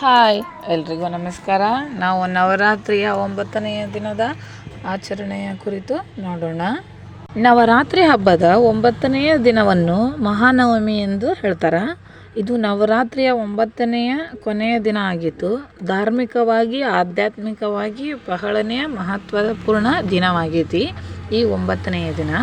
Hi. ಎಲ್ರಿಗೂ ನಮಸ್ಕಾರ. ನಾವು ನವರಾತ್ರಿಯ ಒಂಬತ್ತನೆಯ ದಿನದ ಆಚರಣೆಯ ಕುರಿತು ನೋಡೋಣ. ನವರಾತ್ರಿ ಹಬ್ಬದ ಒಂಬತ್ತನೆಯ ದಿನವನ್ನು ಮಹಾನವಮಿ ಎಂದು ಹೇಳ್ತಾರೆ. ಇದು ನವರಾತ್ರಿಯ ಒಂಬತ್ತನೆಯ ಕೊನೆಯ ದಿನ ಆಗಿತ್ತು. ಧಾರ್ಮಿಕವಾಗಿ, ಆಧ್ಯಾತ್ಮಿಕವಾಗಿ ಬಹಳನೇ ಮಹತ್ವದ ಪೂರ್ಣ ದಿನವಾಗೈತಿ ಈ ಒಂಬತ್ತನೆಯ ದಿನ.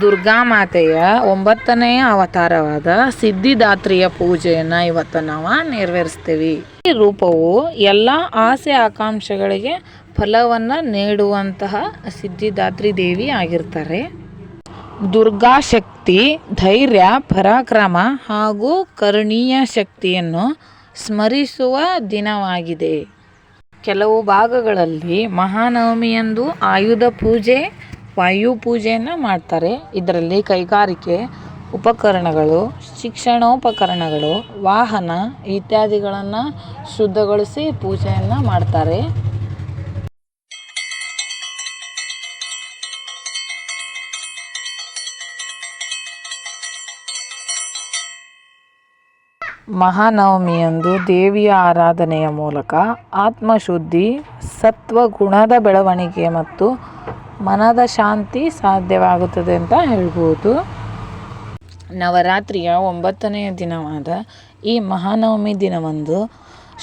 ದುರ್ಗಾ ಮಾತೆಯ ಒಂಬತ್ತನೆಯ ಅವತಾರವಾದ ಸಿದ್ಧಿದಾತ್ರಿಯ ಪೂಜೆಯನ್ನು ಇವತ್ತು ನಾವು ನೆರವೇರಿಸ್ತೀವಿ. ಈ ರೂಪವು ಎಲ್ಲ ಆಸೆ ಆಕಾಂಕ್ಷೆಗಳಿಗೆ ಫಲವನ್ನು ನೀಡುವಂತಹ ಸಿದ್ಧಿದಾತ್ರಿ ದೇವಿ ಆಗಿರ್ತಾರೆ. ದುರ್ಗಾ ಶಕ್ತಿ, ಧೈರ್ಯ, ಪರಾಕ್ರಮ ಹಾಗೂ ಕರುಣೀಯ ಶಕ್ತಿಯನ್ನು ಸ್ಮರಿಸುವ ದಿನವಾಗಿದೆ. ಕೆಲವು ಭಾಗಗಳಲ್ಲಿ ಮಹಾನವಮಿಯಂದು ಆಯುಧ ಪೂಜೆ ವಾಯು ಪೂಜೆಯನ್ನು ಮಾಡ್ತಾರೆ. ಇದರಲ್ಲಿ ಕೈಗಾರಿಕೆ, ಉಪಕರಣಗಳು, ಶಿಕ್ಷಣೋಪಕರಣಗಳು, ವಾಹನ ಇತ್ಯಾದಿಗಳನ್ನು ಶುದ್ಧಗೊಳಿಸಿ ಪೂಜೆಯನ್ನು ಮಾಡ್ತಾರೆ. ಮಹಾನವಮಿಯಂದು ದೇವಿಯ ಆರಾಧನೆಯ ಮೂಲಕ ಆತ್ಮಶುದ್ಧಿ, ಸತ್ವಗುಣದ ಬೆಳವಣಿಗೆ ಮತ್ತು ಮನದ ಶಾಂತಿ ಸಾಧ್ಯವಾಗುತ್ತದೆ ಅಂತ ಹೇಳ್ಬೋದು. ನವರಾತ್ರಿಯ ಒಂಬತ್ತನೆಯ ದಿನವಾದ ಈ ಮಹಾನವಮಿ ದಿನವಂದು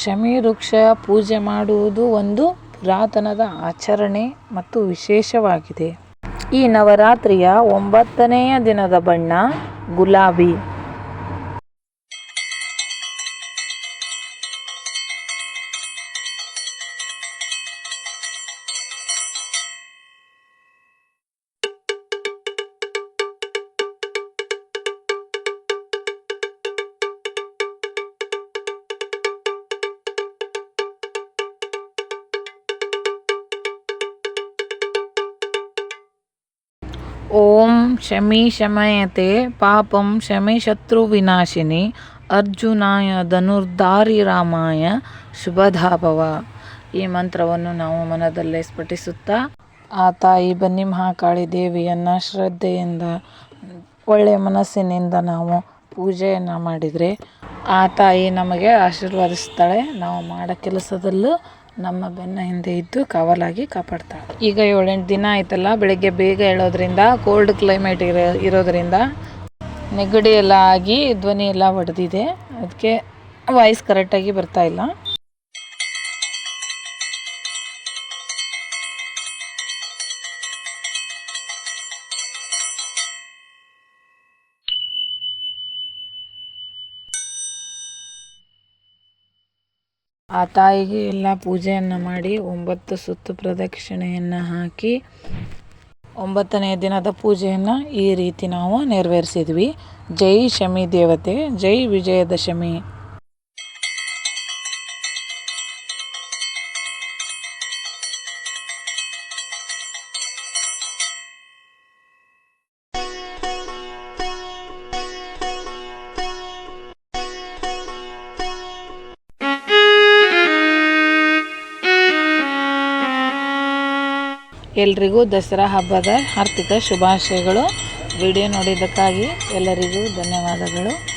ಶಮಿ ವೃಕ್ಷ ಪೂಜೆ ಮಾಡುವುದು ಒಂದು ಪುರಾತನದ ಆಚರಣೆ ಮತ್ತು ವಿಶೇಷವಾಗಿದೆ. ಈ ನವರಾತ್ರಿಯ ಒಂಬತ್ತನೆಯ ದಿನದ ಬಣ್ಣ ಗುಲಾಬಿ. ಓಂ ಶಮಿ ಶಮಯತೆ ಪಾಪಂ ಶಮಿ ಶತ್ರು ವಿನಾಶಿನಿ ಅರ್ಜುನಾಯ ಧನುರ್ಧಾರಿ ರಾಮಾಯ ಶುಭಧಾಭವ ಈ ಮಂತ್ರವನ್ನು ನಾವು ಮನದಲ್ಲೇ ಸ್ಫಟಿಸುತ್ತಾ, ಆ ತಾಯಿ ಬನ್ನಿ ಮಹಾಕಾಳಿ ದೇವಿಯನ್ನು ಶ್ರದ್ಧೆಯಿಂದ ಒಳ್ಳೆಯ ಮನಸ್ಸಿನಿಂದ ನಾವು ಪೂಜೆಯನ್ನು ಮಾಡಿದರೆ, ಆ ತಾಯಿ ನಮಗೆ ಆಶೀರ್ವದಿಸ್ತಾಳೆ. ನಾವು ಮಾಡೋ ಕೆಲಸದಲ್ಲೂ ನಮ್ಮ ಬೆನ್ನ ಹಿಂದೆ ಇದ್ದು ಕಾವಲಾಗಿ ಕಾಪಾಡ್ತಾಳೆ ಈಗ ಏಳೆಂಟು ದಿನ ಆಯ್ತಲ್ಲ, ಬೆಳಿಗ್ಗೆ ಬೇಗ ಹೇಳೋದ್ರಿಂದ ಕೋಲ್ಡ್ ಕ್ಲೈಮೇಟ್ ಇರೋ, ಇರೋದ್ರಿಂದ ನೆಗಡಿ ಎಲ್ಲ ಆಗಿ ಧ್ವನಿ ಎಲ್ಲ ಒಡೆದಿದೆ. ಅದಕ್ಕೆ ವಾಯ್ಸ್ ಕರೆಕ್ಟಾಗಿ ಬರ್ತಾ ಇಲ್ಲ. ಆ ತಾಯಿಗೆ ಎಲ್ಲ ಪೂಜೆಯನ್ನು ಮಾಡಿ ಒಂಬತ್ತು ಸುತ್ತು ಪ್ರದಕ್ಷಿಣೆಯನ್ನು ಹಾಕಿ ಒಂಬತ್ತನೇ ದಿನದ ಪೂಜೆಯನ್ನು ಈ ರೀತಿ ನಾವು ನೆರವೇರಿಸಿದ್ವಿ. ಜೈ ಶಮಿ ದೇವತೆ, ಜೈ ವಿಜಯದಶಮಿ. ಎಲ್ರಿಗೂ ದಸರಾ ಹಬ್ಬದ ಹಾರ್ದಿಕ ಶುಭಾಶಯಗಳು. ವಿಡಿಯೋ ನೋಡಿದ್ದಕ್ಕಾಗಿ ಎಲ್ಲರಿಗೂ ಧನ್ಯವಾದಗಳು.